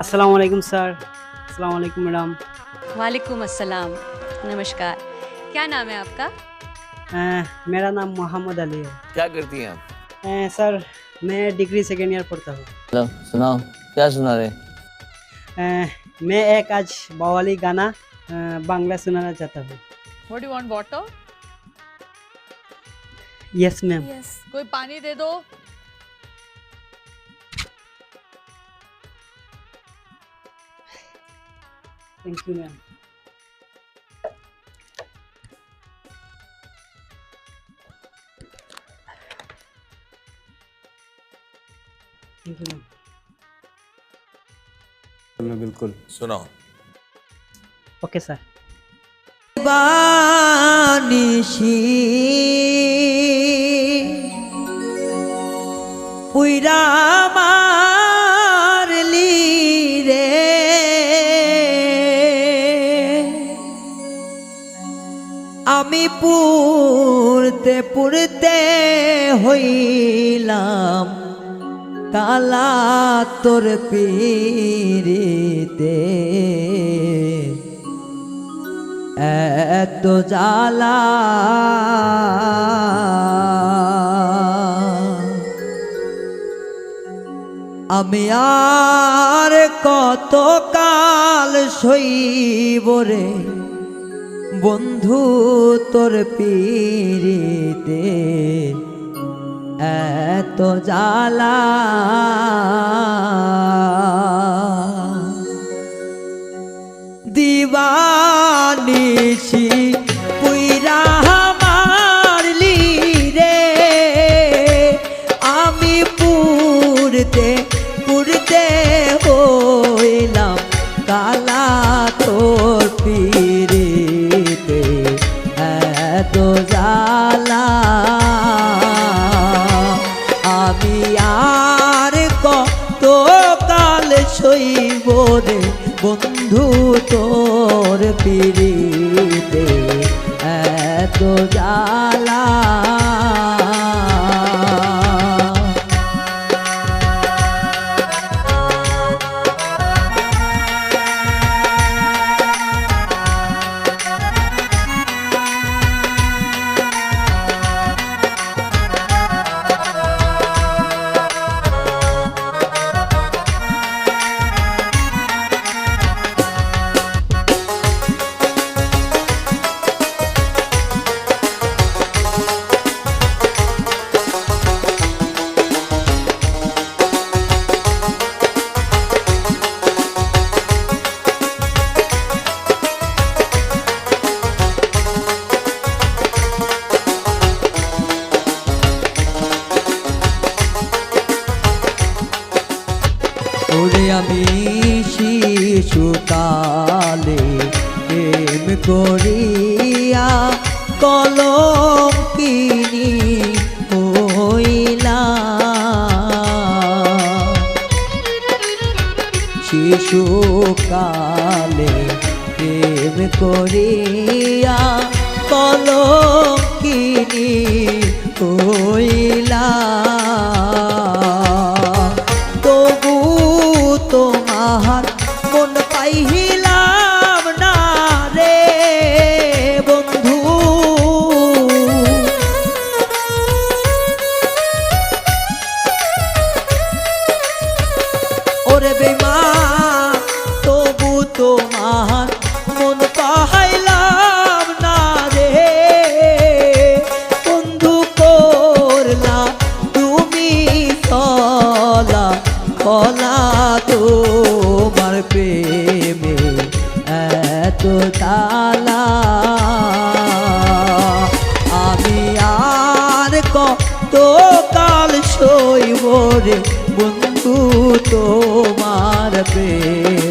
अस्सलाम वालेकुम सर अस्सलाम वालेकुम मैडम वालेकुम अस्सलाम। नमस्कार। क्या नाम है आपका? अ, मेरा नाम मोहम्मद अली है। क्या करती हैं आप? सर मैं डिग्री सेकेंड ईयर पढ़ता हूँ। हेलो सुनाओ। क्या सुना रहे? अ, मैं एक आज बवाली गाना बांग्ला सुनाना चाहता हूँ। What do you want? Water? Yes ma'am कोई पानी दे दो। thank you ma'am thank you ma'am बिल्कुल सुनाओ ओके सर বানিসি পুইরা আমি পুরতে পুরতে হইলাম কালা তোর পীরিতে এত জ্বালা। আমি আর কত কাল সইব রে? বন্ধু তোর পীরিতে এত জ্বালা। দিবানিছি পুইরা মারলি রে আমি পুরতে পুরতে আমি আর কত কাল সইব রে বন্ধু তোর পিড়িতে? এত জ্বালা আমি শিশুকালে প্রেম করিয়া কলম কিনি হইলা শিশুকালে প্রেম করিয়া কলম কিনি হইলা কত কাল সইব রে বন্ধু তোমার প্রেমে।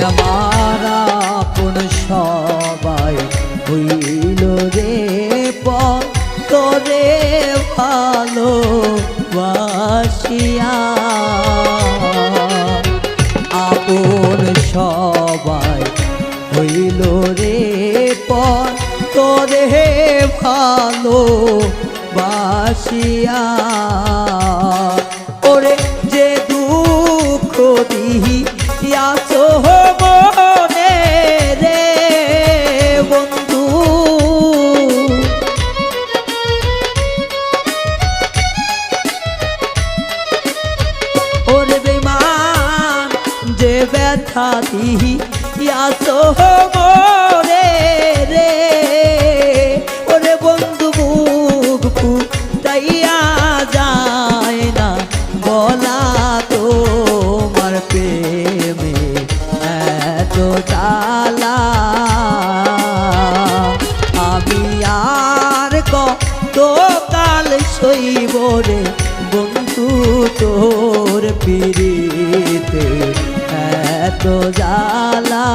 আমার আপন সবাই হইল রে পরে ভালো বাসিয়া আপন সবাই হইল রে পরে ভালো বাসিয়া ওরে যে দুঃখ দিহি ব্যথা দিহি ইয়াসো মরে রে। ওরে বন্ধু, মুখ ফুটাইয়া যায় না, বলা তোমার প্রেমে এত জ্বালা। আমি আর কাল সইব রে বন্ধু, তোর পিড়িতে? এত জ্বালা।